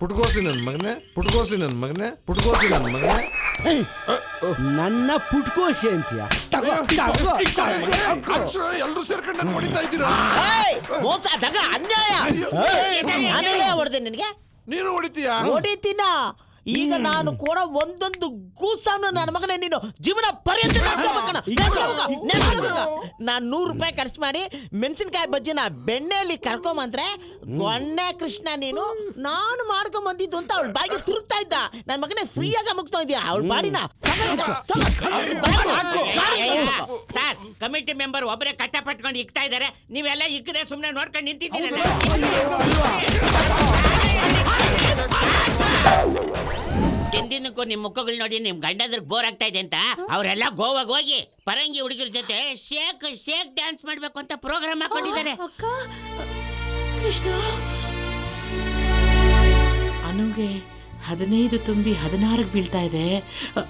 ಪುಟ್ಕೋಸಿ ನನ್ನ ಮಗನೆ ಪುಟ್ಕೋಸಿ ನನ್ನ ಮಗನೆ ಪುಟ್ಕೋಸಿ ನನ್ನ ಮಗನೆ. ನನ್ನ ಪುಟ್ಕೋಸಿ ಅಂತೀಯ? ಎಲ್ಲರೂ. ಸೇರ್ಕೊಂಡು ನನ್ ಹೊಡಿತಾ ಇದ್ದೀರಾ? ಏಯ್, ಮೋಸ ದಗ ಅನ್ಯಾಯ. ನಾನೆಲ್ಲ ಹೊಡೆದೆ ನಿನಗೆ? ನೀನು ಹೊಡಿತೀಯಾ? ಹೊಡಿತೀನ? ಈಗ ನಾನು ಕೂಡ ಒಂದೊಂದು ಗೂಸನ್ನು ನನ್ನ ಮಗನೇ ನೀನು ಜೀವನ ಪರ್ಯಂತ. ನಾನ್ ನೂರು ರೂಪಾಯಿ ಖರ್ಚು ಮಾಡಿ ಮೆಣಸಿನ್ಕಾಯಿ ಬಜ್ಜಿನ ಬೆಣ್ಣೆಯಲ್ಲಿ ಕರ್ಕೊಂಬಂದ್ರೆ ಗೊನ್ನೆ ಕೃಷ್ಣ ನೀನು ನಾನು ಮಾಡ್ಕೊಂಡ್ ಬಂದಿದ್ದು ಅಂತ ಅವಳ ಬಾಯಿಗೆ ತುರುಕ್ತಾ ಇದ್ದ. ನನ್ನ ಮಗನೇ ಫ್ರೀಯಾಗ ಮುಗ್ತಾ ಇದೀಯ? ಅವಳ ಬಾಡಿನ? ಸರ್ ಕಮಿಟಿ ಮೆಂಬರ್ ಒಬ್ಬರೇ ಕಟ್ಟ ಪಟ್ಕೊಂಡು ಇಕ್ತಾ ಇದಾರೆ. ನೀವೆಲ್ಲ ಇಕ್ಕದೆ ಸುಮ್ಮನೆ ನೋಡ್ಕೊಂಡು ನಿಂತಿದ್ದೀರಲ್ಲ. ಹಿಂದಿನಕ್ಕೂ ನಿಮ್ ಮುಖಗಳು ನೋಡಿ ನಿಮ್ ಗಂಡದ್ರ ಬೋರ್ ಆಗ್ತಾ ಇದೆ ಅಂತ ಅವರೆಲ್ಲ ಗೋವಾಗ ಹೋಗಿ ಪರಂಗಿ ಹುಡುಗರ ಜೊತೆ ಶೇಕ್ ಶೇಕ್ ಡ್ಯಾನ್ಸ್ ಮಾಡ್ಬೇಕು ಅಂತ ಪ್ರೋಗ್ರಾಮ್ ಹಾಕೊಂಡಿದ್ದಾರೆ. ಅಕ್ಕ ಕೃಷ್ಣ. ಅನುಗೆ ಹದಿನೈದು ತುಂಬಿ ಹದಿನಾರಕ್ಕೆ ಬೀಳ್ತಾ ಇದೆ. ಅ-